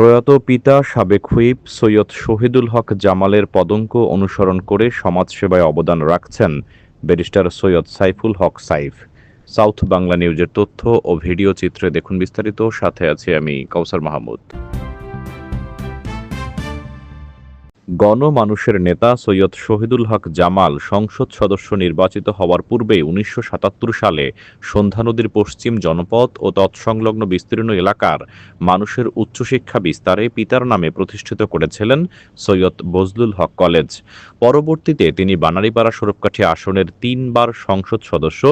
প্রয়াত পিতা সাবেক হুইপ সৈয়দ শহীদুল হক জামালের পদঙ্ক অনুসরণ করে সমাজসেবায় অবদান রাখছেন ব্যারিস্টার সৈয়দ সাইফুল হক সাইফ। সাউথ বাংলা নিউজের তথ্য ও ভিডিও চিত্রে দেখুন বিস্তারিত। সাথে আছি আমি কৌসার মাহমুদ। গণমানুষের নেতা সৈয়দ শহীদুল হক জামাল সংসদ সদস্য নির্বাচিত হওয়ার পূর্বে উনিশশো সাতাত্তর সালে সন্ধ্যা নদীর পশ্চিম জনপদ ও তৎসংলগ্ন বিস্তীর্ণ এলাকার মানুষের উচ্চশিক্ষা বিস্তারে পিতার নামে প্রতিষ্ঠিত করেছিলেন সৈয়দ বজলুল হক কলেজ। পরবর্তীতে তিনি বানারীপাড়া সরবকাঠি আসনের তিনবার সংসদ সদস্য,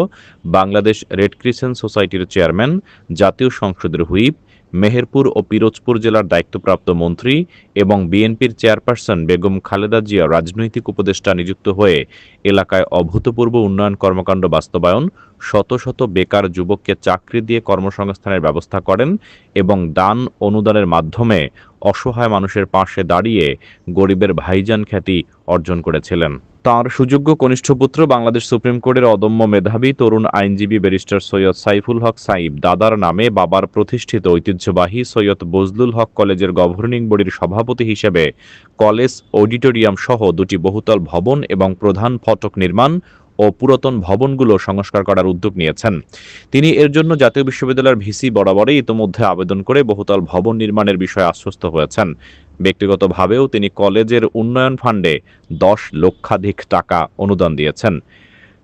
বাংলাদেশ রেড ক্রিসেন্ট সোসাইটির চেয়ারম্যান, জাতীয় সংসদের হুইপ মেহেরপুর ও পিরোজপুর জেলার দায়িত্বপ্রাপ্ত মন্ত্রী এবং বিএনপির চেয়ারপারসন বেগম খালেদা জিয়া রাজনৈতিক উপদেষ্টা নিযুক্ত হয়ে এলাকায় অভূতপূর্ব উন্নয়ন কর্মকাণ্ড বাস্তবায়ন, শত শত বেকার যুবককে চাকরি দিয়ে কর্মসংস্থানের ব্যবস্থা করেন এবং দান অনুদানের মাধ্যমে অসহায় মানুষের পাশে দাঁড়িয়ে গরিবের ভাইজান খ্যাতি অর্জন করেছিলেন। তার সুযোগ্য কনিষ্ঠ পুত্র বাংলাদেশ সুপ্রিম কোর্টের অদম্য মেধাবী তরুণ আইনজীবী ব্যারিস্টার সৈয়দ সাইফুল হক সাইব। দাদার নামে বাবার প্রতিষ্ঠিত ঐতিহ্যবাহী সৈয়দ বজলুল হক কলেজের গভর্নিং বডির সভাপতি হিসেবে কলেজ অডিটোরিয়াম সহ দুটি বহুতল ভবন এবং প্রধান ফটক নির্মাণ ও পুরাতন ভবনগুলো সংস্কার করার উদ্যোগ নিয়েছেন। তিনি এর জন্য জাতীয় বিশ্ববিদ্যালয়ের ভিসি বরাবরই ইতোমধ্যে আবেদন করে বহুতল ভবন নির্মাণের বিষয়ে আশ্বস্ত হয়েছেন। ব্যক্তিগতভাবেও তিনি কলেজের উন্নয়ন ফান্ডে দশ লক্ষাধিক টাকা অনুদান দিয়েছেন।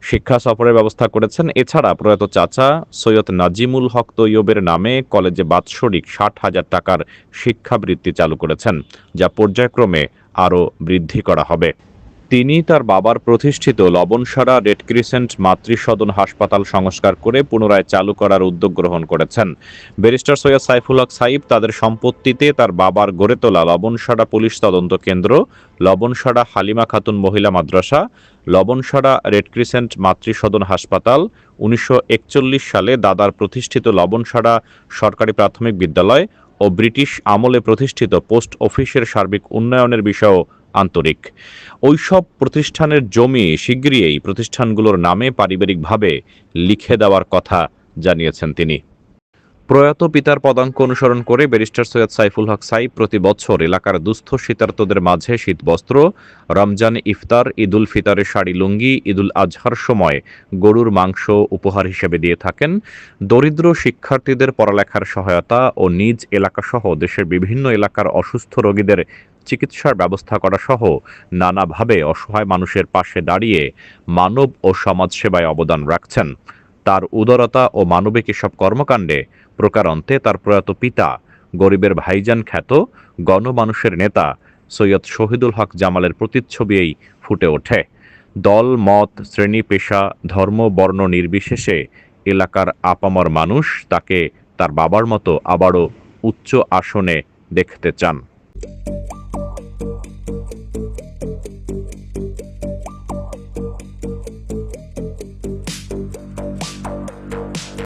শিক্ষা সফরের ব্যবস্থা করেছেন। এছাড়া প্রয়াত চাচা সৈয়দ নাজিমুল হক তৈয়বের নামে কলেজে বাৎসরিক ষাট হাজার টাকার শিক্ষাবৃত্তি চালু করেছেন, যা পর্যায়ক্রমে আরও বৃদ্ধি করা হবে। তিনি তার বাবার প্রতিষ্ঠিত লবণসারা রেড ক্রিসেন্ট মাতৃসদন হাসপাতাল সংস্কার করে পুনরায় চালু করার উদ্যোগ গ্রহণ করেছেন। ব্যারিস্টার সৈয়দ সাইফুল হক সাইব তাদের সম্পত্তিতে তার বাবার গড়ে তোলা লবণসারা পুলিশ তদন্ত কেন্দ্র লবণসারা হালিমা খাতুন মহিলা মাদ্রাসা লবণসারা রেড ক্রিসেন্ট মাতৃসদন হাসপাতাল, উনিশশো একচল্লিশ সালে দাদার প্রতিষ্ঠিত লবণসারা সরকারি প্রাথমিক বিদ্যালয় ও ব্রিটিশ আমলে প্রতিষ্ঠিত পোস্ট অফিসের সার্বিক উন্নয়নের বিষয়েও আন্তরিক। ওইসব প্রতিষ্ঠানের জমি শিগগিরই এই প্রতিষ্ঠানগুলোর নামে পারিবারিকভাবে লিখে দেওয়ার কথা জানিয়েছেন তিনি। প্রয়াত পিতার পদাঙ্ক অনুসরণ করে ব্যারিস্টার সৈয়দ সাইফুল হক সাই প্রতি বছর এলাকার দুস্থ শীতার্তদের মাঝে শীতবস্ত্র, রমজান ইফতার, ঈদুল ফিতরের শাড়ি লুঙ্গি, ঈদুল আজহার সময় গরুর মাংস উপহার হিসেবে দিয়ে থাকেন। দরিদ্র শিক্ষার্থীদের পড়ালেখার সহায়তা ও নিজ এলাকাসহ দেশের বিভিন্ন এলাকার অসুস্থ রোগীদের চিকিৎসার ব্যবস্থা করা সহ নানাভাবে অসহায় মানুষের পাশে দাঁড়িয়ে মানব ও সমাজ সেবায় অবদান রাখছেন। তার উদারতা ও মানবিক এসব কর্মকাণ্ডে প্রকারান্তে তার প্রয়াত পিতা, গরিবের ভাইজান খ্যাত গণমানুষের নেতা সৈয়দ শহীদুল হক জামালের প্রতিচ্ছবি এই ফুটে ওঠে। দল, মত, শ্রেণি, পেশা, ধর্ম, বর্ণ নির্বিশেষে এলাকার আপামর মানুষ তাকে তার বাবার মতো আবারও উচ্চ আসনে দেখতে চান।